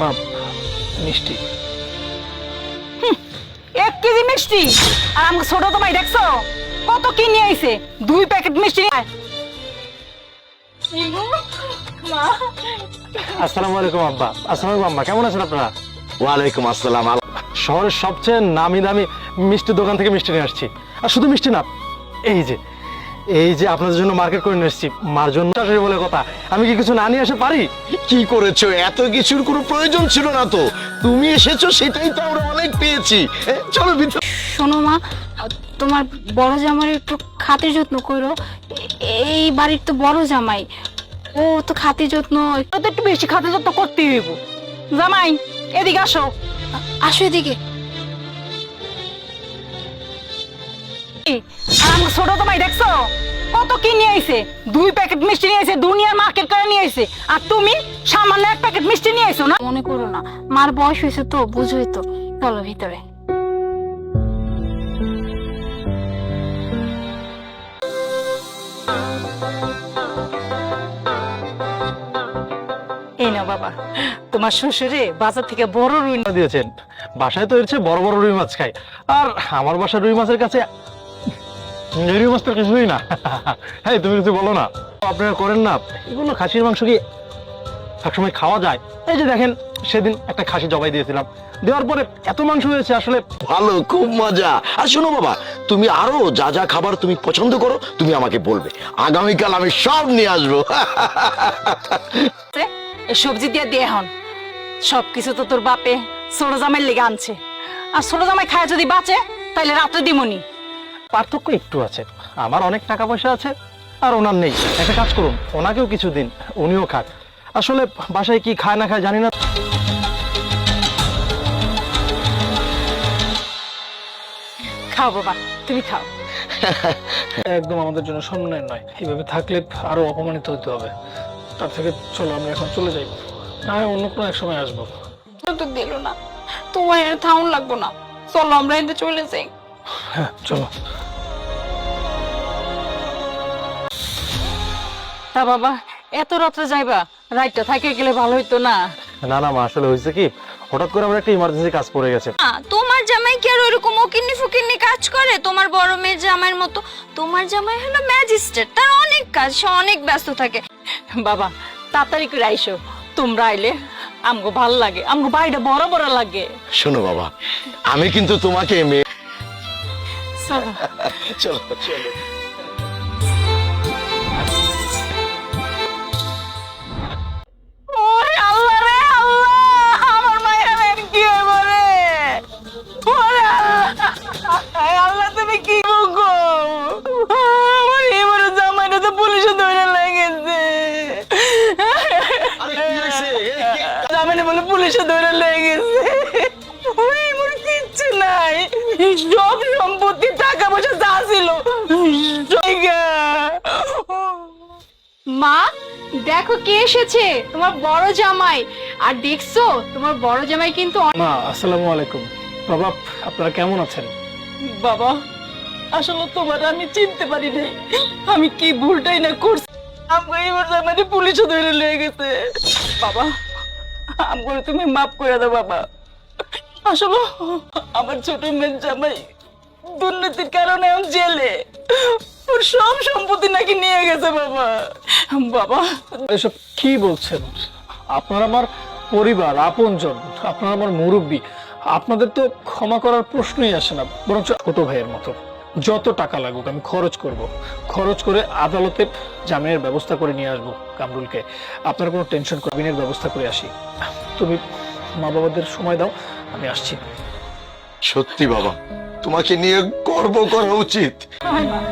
মা মিষ্টি। এক কেজি মিষ্টি? আর আমাকে ছোট তো ভাই দেখছ? কত কি নিয়ে আইছে? দুই প্যাকেট মিষ্টি নিয়ে আয়। মা। আসসালামু আলাইকুম আব্বা। আসসালামু আলাইকুম আম্মা। কেমন আছেন আপনারা? ওয়ালাইকুম আসসালাম শহরের সবচেয়ে নামি দামি মিষ্টির দোকান থেকে মিষ্টি নিয়ে আসছি। আর শুধু মিষ্টি না এই যে এই যে আপনাদের জন্য মার্কেট করে নিয়ে এসেছি। মার জন্য বলে কথা। আমি কি কিছু না নিয়ে আসতে পারি? কি করেছ? এত কিছুর কোনো প্রয়োজন ছিল না তো। তুমি এসেছ সেটাই তো আমরা অনেক পেয়েছি। এ, চলো ভিতরে শোনো মা তোমার বড় জামাই একটু খাতির যত্ন করো। এই বাড়ির তো বড় জামাই। ও তো খাতির যত্ন তো একটু বেশি খাতে যত্ন করতেই হইব। জামাই এদিকে আসো। আসো এদিকে। ছোট তো ভাই দেখছ? কত কি নিয়ে আইছে? দুই প্যাকেট মিষ্টি নিয়ে আইছে দুনিয়ার মার্কেট করে নিয়ে আইছে। আর তুমি সামান্য এক প্যাকেট মিষ্টি নিয়ে আইছো না? মনে করো না মার বয়স হয়েছে তো বুঝোই তো। চলো ভিতরে। এই নাও বাবা তোমার শ্বশুরে বাজার থেকে বড় রুই দিয়েছেন। বাসায় তো এর চেয়ে বড় বড় রুই মাছ খাই আর আমার বাসার রুই মাছের কাছে এই রুই মাছ তো কিছুই না। হ্যাঁ তুমি কিছু বলো না। আপনারা করেন না এগুলো খাসির মাংস কি সবসময় খাওয়া যায়? এই যে দেখেন সেদিন একটা খাসি জবাই দিয়েছিলাম। দেওয়ার পরে এত মাংস হয়েছে আসলে ভালো খুব মজা। আর শোনো বাবা তুমি আরও যা যা খাবার তুমি পছন্দ করো তুমি আমাকে বলবে। আগামীকাল আমি সব নিয়ে আসব। সবজি দিয়ে দিয়ে হন সব কিছু তো তোর বাপে ছোট জামাই লেগে আনছে। আর ছোট জামাই খায় যদি বাঁচে তাইলে রাত্রে দিমনি। পার্থক্য একটু আছে। আমার অনেক টাকা পয়সা আছে আর ওনার নেই। একটা কাজ করুন ওনাকেও কিছু দিন উনিও খাক। আসলে বাসায় কি খায় না খায় জানি না। খাও বাবা তুমি খাও। একদম আমাদের জন্য সম্মানের নয়। এইভাবে থাকলে আরও অপমানিত হতে হবে। তার থেকে চলো আমরা এখন চলে যাই। না অন্য কোনো এক সময় আসব। তো দিল না। তোমার থাউন লাগবো না। চলো আমরা এতে চলে যাই। হ্যাঁ চলো। তা বাবা এত রাত্রে যাইবা রাইটটা থাকে গেলে ভালো হইতো না। না না মা আসলে হয়েছে কি হঠাৎ করে আমার একটা ইমার্জেন্সি কাজ পড়ে গেছে। না, তোমার জামাই কি আর ওরকম ওকিন্নি ফুকিন্নি কাজ করে? তোমার বড় মেয়ের জামাইয়ের মতো। তোমার জামাই হলো ম্যাজিস্ট্রেট তার অনেক কাজ সে অনেক ব্যস্ত থাকে। বাবা তাড়াতাড়ি করে আইসো তোমরা আইলে আমগো ভালো লাগে আমগো বাড়িটা বড় বড় লাগে। শোনো বাবা আমি কিন্তু তোমাকে মেয়ে চলো চলো চলো। কি- জামাইটা বলে পুলিশে ধরে লেগেছে ওরে এমন কিচ্ছু নাই। সব সম্পত্তি টাকা পয়সা যা ছিল মা দেখো কে এসেছে তোমার বড় জামাই। আর দেখছ তোমার বড় জামাই কিন্তু মা আসসালামু আলাইকুম। বাবা আপনারা কেমন আছেন? বাবা আসলে তোমার আমি চিনতে পারি নাই। আমি কি ভুলটাই না করছি? আমাকে এবার জামাই পুলিশে ধরে লয়ে গেছে। বাবা আমাকে তুমি মাফ করে দাও বাবা। আসলে আমার ছোট মেয়ের জামাই দুর্নীতির কারণে জেলে। ওর সব সম্পত্তি নাকি নিয়ে গেছে বাবা। বাবা। এসব কি বলছেন? আপনার আমার পরিবার, আপনজন, আপনার আমার মুরব্বী, আপনাদের তো ক্ষমা করার প্রশ্নই আসে না, বরঞ্চ ছোট ভাইয়ের মতো। যত টাকা লাগুক আমি খরচ করব। খরচ করে আদালতে জামিনের ব্যবস্থা করে নিয়ে আসব কামরুলকে। আপনার কোনো টেনশন করবিনের ব্যবস্থা করে আসি। তুমি মা বাবাদের সময় দাও আমি আসছি। সত্যি বাবা তোমাকে নিয়ে গর্ব করা উচিত। হয় আয়।